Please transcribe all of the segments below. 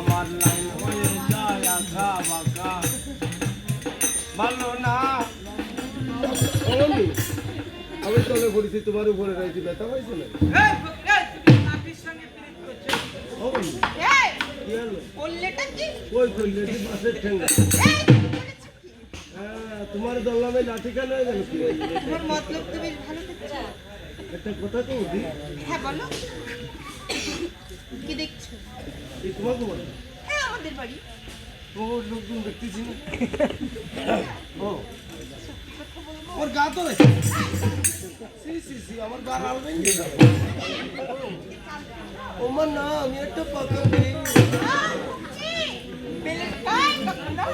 আমার লাইন হয়ে যায় আঁকা বাঁকা। ভালো না। আমি তলে পড়েছি তোমার উপরে রয়েছি ব্যথা পাইছো না এই, এই, এই, এই? হ্যাঁ, তোমার দল্লামে লাঠি কেন। একটা কথা তো হ্যাঁ বলো। কি দেখছ? এই তোমাকে বলো হ্যাঁ আমাদের বাড়ি। ও লোকজন দেখতেছি না। ও। ওর গা তো সি সি সি আমার গা লাল ভেঙে গেল ওমা না আমি একটা পাকা আহ, ছি, বেলের গায়ে কখনো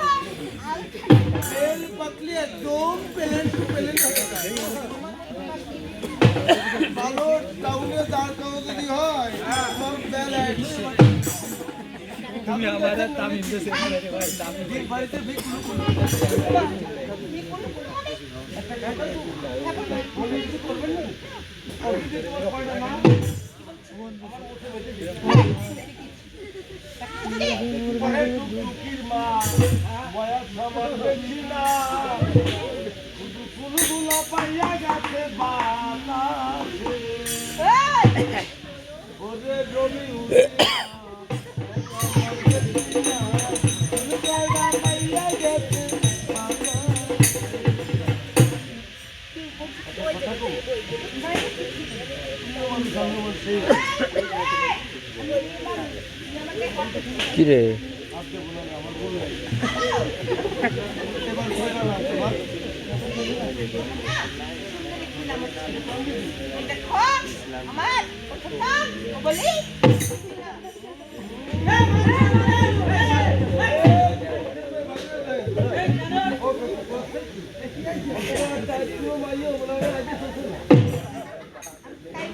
পাকলি একদম টু ভালো টাউনে দাঁড় করানো তুমি আমার তামিম দেশে বাড়িতে বিক্রি টুকটুকির মা বয়স আমার বেশি না শুধু ফুলগুলো পাইয়া গেছে বাতাসে ওরে রবি কিরে? এবার কয়টা না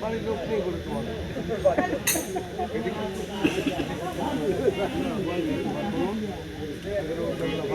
বাড়ির লোক নেই বলে তোমার